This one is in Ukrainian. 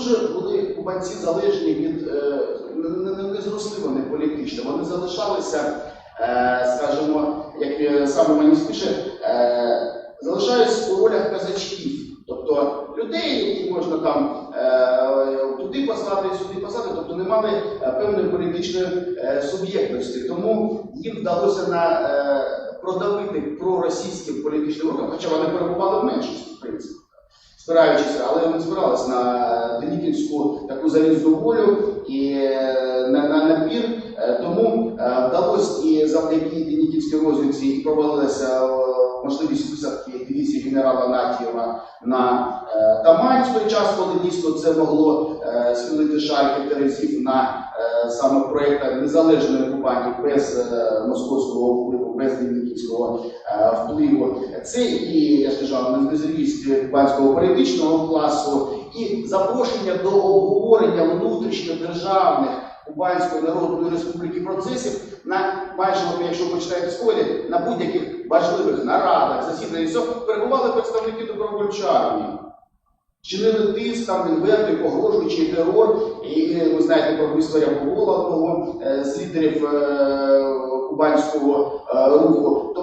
дуже були кубанці залежні від е, не, не, не вони політично. Вони залишалися, е, скажімо, як е, саме мені спише, залишаюсь у ролях казачків. Тобто людей, які можна там туди послати, сюди послати, тобто не мали певної політичної суб'єктності. Тому їм вдалося на продавити проросійським політичним рухам, хоча вони перебували в меншості, в спираючися, але вони спиралися на Денікінську таку залізну волю і е, на, на напір. Е, Тому е, вдалося і завдяки Денікінській розвідці провалилася можливість генерала Натієва на е, Тамань в час, коли дійсно це могло е, схилити шальки терезів на е, саме проєкт незалежної компанії без е, московського впливу, без Денікінського е, впливу. Це і я сказав, незрівість кубанського політичного класу, і запрошення до обговорення внутрішньодержавних Кубанської Народної Республіки процесів на майже, якщо почитаєте сході, на будь-яких важливих нарадах, засіданнях, перебували представники добровольчої армії. Чинили тиск, там інверти, погрожуючи терор. І ви знаєте про вбивство Рябовола, одного е, з лідерів е, кубанського е, руху.